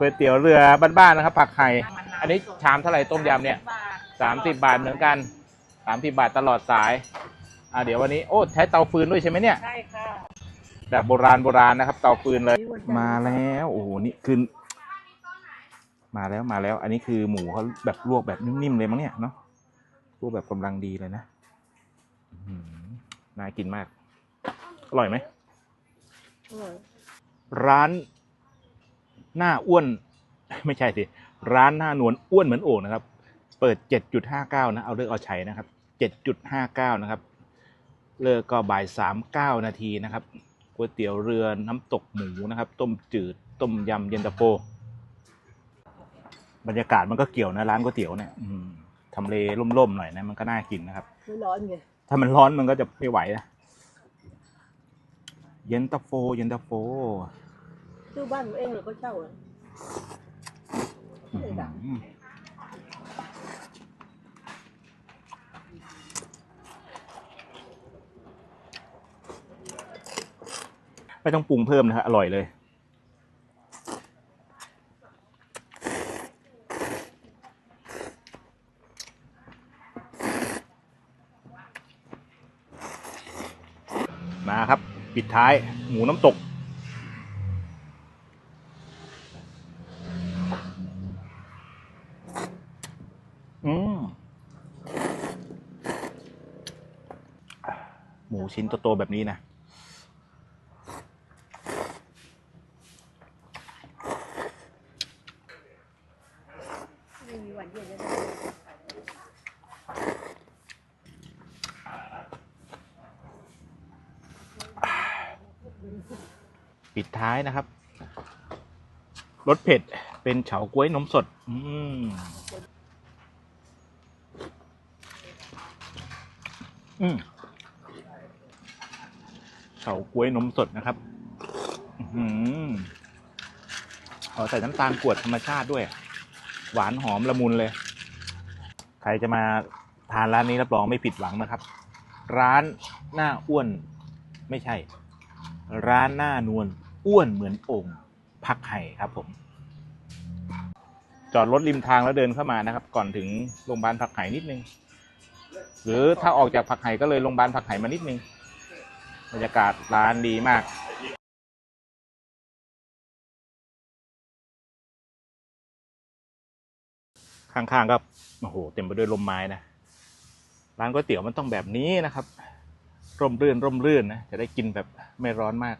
ก๋วยเตี๋ยวเรือบ้านๆนะครับ ผักไห่อันนี้ชามเท่าไหร่ต้มยำเนี่ยสามสิบบาทเหมือนกันสามสิบบาทตลอดสายอ่าเดี๋ยววันนี้โอ้ใช้เตาฟืนด้วยใช่ไหมเนี่ยใช่ค่ะแบบโบราณโบราณนะครับ เตาฟืนเลย มาแล้วโอ้โหนี่คือมาแล้วมาแล้ว อันนี้คือหมูเขาแบบลวกแบบนิ่มๆเลยมั้งเนี่ยเนาะลวกแบบกำลังดีเลยนะอื้อหือน่ากินมาก อร่อยไหมร้าน หน้าอ้วนไม่ใช่สิร้านหน้านวลอ้วนเหมือนโอ่งนะครับ เปิด 7.59 นะเอาเลิกเอาใช้นะครับ 7.59 นะครับ เลิกก็บ่าย 39 นาทีนะครับก๋วยเตี๋ยวเรือน้ำตกหมูนะครับ ต้มจืดต้มยำเย็นตาโฟบรรยากาศมันก็เกี่ยวนะร้านก๋วยเตี๋ยวเนี่ยอืมทำเลร่มๆหน่อยนะมันก็น่ากินนะครับไม่ร้อนไงถ้ามันร้อนมันก็จะไม่ไหวนะเย็นตาโฟ เย็นตาโฟ ซื้อบ้านเองหรือก็เช่าอะอื้อหือไม่ต้องปรุงเพิ่มนะครับอร่อยเลย มาครับ ปิดท้ายหมูน้ำตก หมูชิ้นโตๆแบบนี้นะ ปิดท้ายนะครับ รสเผ็ดเป็นเฉาก๊วยนมสด อืมอืม เฉาก๊วยนมสดนะครับอื้อหือขอใส่น้ำตาลกรวดธรรมชาติด้วย หวานหอมละมุนเลย ใครจะมาทานร้านนี้รับรองไม่ผิดหวังนะครับ ร้านหน้าอ้วนไม่ใช่ ร้านหน้านวลอ้วนเหมือนโอ่งพักไห่ครับ ผม จอดรถริมทางแล้วเดินเข้ามานะครับ ก่อนถึงโรงพยาบาลผักไห่นิดนึง หรือถ้าออกจากผักไห่ก็เลยโรงพยาบาลผักไห่มานิดนึง บรรยากาศร้านดีมากข้างๆก็โอ้โหเต็มไปด้วยลมไม้นะร้านก๋วยเตี๋ยวมันต้องแบบนี้นะครับ ร่มรื่นร่มรื่นนะจะได้กินแบบไม่ร้อนมาก